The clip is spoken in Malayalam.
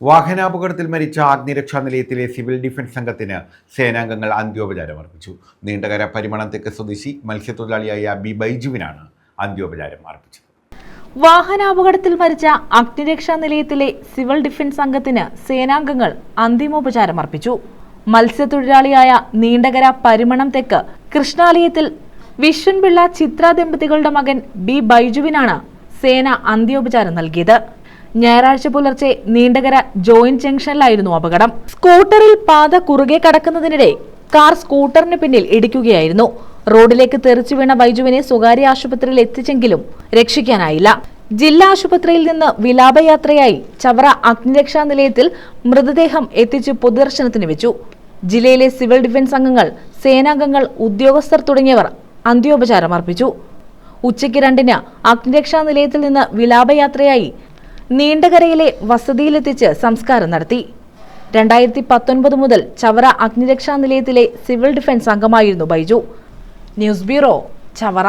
വാഹനാപകടത്തിൽ മരിച്ച അഗ്നിരക്ഷാ നിലയത്തിലെ സിവിൽ ഡിഫൻസ് സംഘത്തിന് സേനാംഗങ്ങൾ അന്ത്യോപചാരം അർപ്പിച്ചു നീണ്ടകര പരിമണം തെക്ക് സ്വദേശി മത്സ്യത്തൊഴിലാളിയായ ബി ബൈജുവിനാണ് അന്ത്യോപചാരം അർപ്പിച്ചത്. വാഹനാപകടത്തിൽ മരിച്ച അഗ്നിരക്ഷാ നിലയത്തിലെ സിവിൽ ഡിഫൻസ് സംഘത്തിന് സേനാംഗങ്ങൾ അന്തിമോപചാരം അർപ്പിച്ചു മത്സ്യത്തൊഴിലാളിയായ നീണ്ടകര പരിമണം തെക്ക് കൃഷ്ണാലയത്തിൽ വിശ്വൻപിള്ള ചിത്ര ദമ്പതികളുടെ മകൻ ബി ബൈജുവിനാണ് സേന അന്ത്യോപചാരം നൽകിയത്. ഞായറാഴ്ച പുലർച്ചെ നീണ്ടകര ജോയിന്റ് ജംഗ്ഷനിലായിരുന്നു അപകടം. സ്കൂട്ടറിൽ പാത കുറുകെ കടക്കുന്നതിനിടെ കാർ സ്കൂട്ടറിന് പിന്നിൽ ഇടിക്കുകയായിരുന്നു. റോഡിലേക്ക് തെറിച്ചു വീണ ബൈജുവിനെ സ്വകാര്യ ആശുപത്രിയിൽ എത്തിച്ചെങ്കിലും രക്ഷിക്കാനായില്ല. ജില്ലാ ആശുപത്രിയിൽ നിന്ന് വിലാപയാത്രയായി ചവറ അഗ്നിരക്ഷാ നിലയത്തിൽ മൃതദേഹം എത്തിച്ച് പൊതുദർശനത്തിന് വെച്ചു. ജില്ലയിലെ സിവിൽ ഡിഫൻസ് അംഗങ്ങൾ സേനാംഗങ്ങൾ ഉദ്യോഗസ്ഥർ തുടങ്ങിയവർ അന്ത്യോപചാരം അർപ്പിച്ചു ഉച്ചയ്ക്ക് രണ്ടിന് അഗ്നിരക്ഷാ നിലയത്തിൽ നിന്ന് വിലാപയാത്രയായി നീണ്ടകരയിലെ വസതിയിലെത്തിച്ച് സംസ്കാരം നടത്തി. രണ്ടായിരത്തി പത്തൊൻപത് മുതൽ ചവറ അഗ്നിരക്ഷാ നിലയത്തിലെ സിവിൽ ഡിഫൻസ് അംഗമായിരുന്നു ബൈജു. News bureau Chavara.